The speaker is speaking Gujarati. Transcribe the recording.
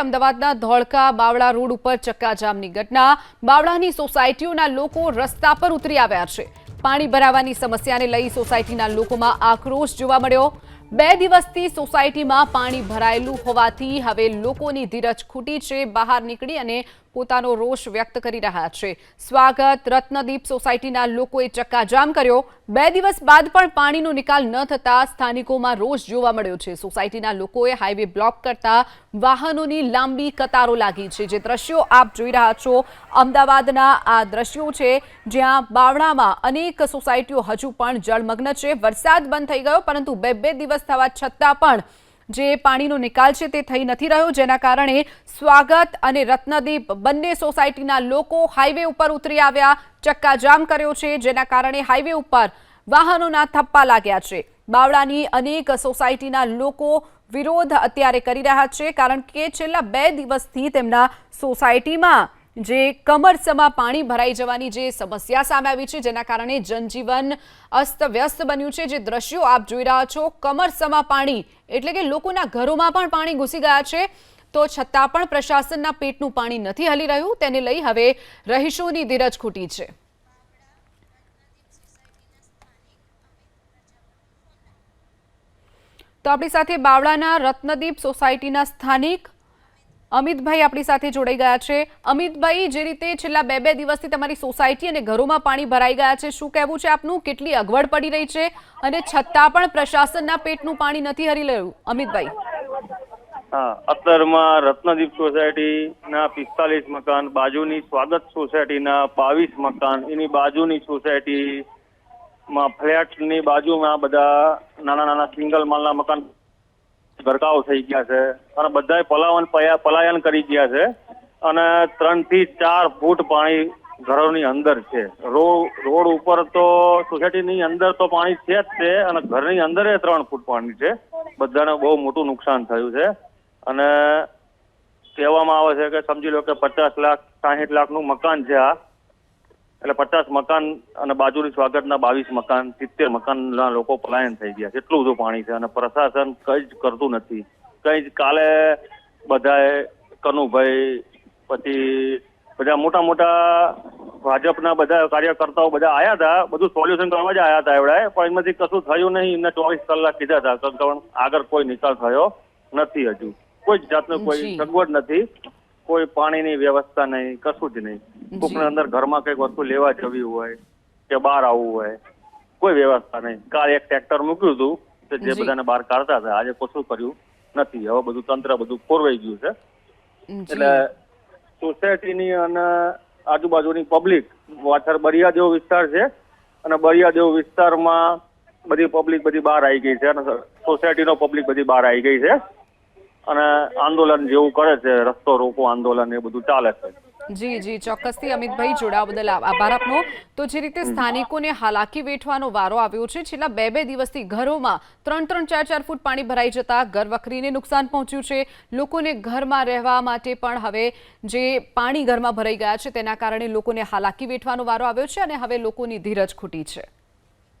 અમદાવાદના ધોળકા બાવળા રોડ ઉપર ચક્કાજામની ઘટના. બાવળાની સોસાયટીઓના લોકો રસ્તા પર ઉતરી આવ્યા છે. પાણી ભરાવાની સમસ્યાને લઈ સોસાયટીના લોકોમાં આક્રોશ જોવા મળ્યો. બે દિવસથી સોસાયટીમાં પાણી ભરાયેલું હોવાથી હવે લોકોની ધીરજ ખૂટી છે, બહાર નીકળી અને પોતાનો રોષ વ્યક્ત કરી રહ્યા છે. સ્વાગત રત્નદીપ સોસાયટીના લોકોએ ચક્કાજામ કર્યો. બે દિવસ બાદ પણ પાણીનો નિકાલ ન થતા સ્થાનિકોમાં રોષ જોવા મળ્યો છે. સોસાયટીના લોકોએ હાઈવે બ્લોક કરતા વાહનોની લાંબી કતારો લાગી છે. જે દ્રશ્યો આપ જોઈ રહ્યા છો, અમદાવાદના આ દ્રશ્યો છે, જ્યાં બાવળામાં અનેક સોસાયટીઓ હજુ પણ જળમગ્ન છે. વરસાદ બંધ થઈ ગયો, પરંતુ બે બે દિવસ થવા છતાં પણ જે પાણીનો નિકાલ છે તે થઈ નથી રહ્યો, જેના કારણે સ્વાગત અને રત્નદીપ બંને સોસાયટીના લોકો હાઈવે ઉપર ઉતરી આવ્યા, ચક્કાજામ કર્યો છે, જેના કારણે હાઈવે ઉપર વાહનોના થપ્પા લાગ્યા છે. બાવળાની અનેક સોસાયટીના લોકો વિરોધ અત્યારે કરી રહ્યા છે, કારણ કે છેલ્લા બે દિવસથી તેમના સોસાયટીમાં જે કમરસમાં પાણી ભરાઈ જવાની જે સમસ્યા સામે આવી છે, જેના કારણે જનજીવન અસ્તવ્યસ્ત બન્યું છે. જે દ્રશ્યો આપ જોઈ રહ્યા છો, કમરસમાં પાણી, એટલે કે લોકોના ઘરોમાં પણ પાણી ઘૂસી ગયા છે. તો છતાં પણ પ્રશાસનના પેટનું પાણી નથી હલી રહ્યું, તેને લઈ હવે રહીશોની ધીરજ ખૂટી છે. તો આપણી સાથે બાવળાના રત્નદીપ સોસાયટીના સ્થાનિક અમિતભાઈ આપણી સાથે જોડાઈ ગયા છે. અમિતભાઈ, જે રીતે છેલ્લા બે બે દિવસથી તમારી સોસાયટી અને ઘરોમાં પાણી ભરાઈ ગયા છે, શું કહેવું છે આપનું? કેટલી અગવડ પડી રહી છે? અને છતાં પણ પ્રશાસનના પેટનું પાણી નથી હરી રહ્યું. અમિતભાઈ. હા અત્તરમાં રત્નદીપ સોસાયટીના પિસ્તાલીસ મકાન, બાજુની સ્વાગત સોસાયટીના બાવીસ મકાન, એની બાજુની સોસાયટીમાં ફ્લેટની બાજુમાં બધા નાના નાના સિંગલ માલના મકાન ગરકાવ થઈ ગયા છે. અને બધા પલાવન પલાયન કરી ગયા છે. અને ત્રણથી ચાર ફૂટ પાણી ઘરોની અંદર છે. રોડ રોડ ઉપર તો સોસાયટીની અંદર તો પાણી છે જ છે અને ઘરની અંદર એ ત્રણ ફૂટ પાણી છે. બધાને બહુ મોટું નુકસાન થયું છે. અને કહેવામાં આવે છે કે સમજી લો કે પચાસ લાખ, સાહીઠ લાખનું મકાન છે આ. એટલે પચાસ મકાન અને બાજુની સ્વાગતના બાવીસ મકાન સિત્તેર મકાનના લોકો પલાયન થઈ ગયા. છે એટલું બધું પાણી છે અને પ્રશાસન કંઈ જ કરતું નથી. કંઈ જ કાલે બધાએ કનુભાઈ પછી બધા મોટા મોટા ભાજપના બધા કાર્યકર્તાઓ બધા આવ્યા હતા. બધું સોલ્યુશન કરવા જ આવ્યા હતા એવડાએ પણ એમાંથી કશું થયું નહીં. એમને ચોવીસ કલાક કીધા હતા કારણ આગળ કોઈ નિકાલ થયો નથી હજુ. કોઈ જ જાતનો કોઈ સગવડ નથી. કોઈ પાણીની વ્યવસ્થા નહીં કશું જ નહીં. કોકને અંદર ઘરમાં કંઈક વસ્તુ લેવા જવી હોય કે બહાર આવવું હોય કોઈ વ્યવસ્થા નહીં. કાલ એક ટ્રેક્ટર મૂક્યું હતું કે જે. બધાને બહાર કાઢતા હતા. આજે કશું કર્યું નથી. હવે બધું તંત્ર બધું ખોરવાઈ ગયું છે. એટલે સોસાયટીની અને આજુબાજુની પબ્લિક વાછર બરિયા જેવો વિસ્તાર છે અને બરિયા જેવો વિસ્તારમાં બધી પબ્લિક બધી બહાર આવી ગઈ છે અને સોસાયટીનો પબ્લિક બધી બહાર આવી ગઈ છે અને આંદોલન જેવું કરે છે રસ્તો રોકો આંદોલન એ બધું ચાલે છે. જી જી, ચોક્કસથી અમિતભાઈ, જોડાવા બદલ આભાર આપનો. તો જે રીતે સ્થાનિકોને હાલાકી વેઠવાનો વારો આવ્યો છે, છેલ્લા બે બે દિવસથી ઘરોમાં ત્રણ ત્રણ, ચાર ચાર ફૂટ પાણી ભરાઈ જતા ઘર વખરીને નુકસાન પહોંચ્યું છે. લોકોને ઘરમાં રહેવા માટે પણ હવે જે પાણી ઘરમાં ભરાઈ ગયા છે, તેના કારણે લોકોને હાલાકી વેઠવાનો વારો આવ્યો છે અને હવે લોકોની ધીરજ ખૂટી છે.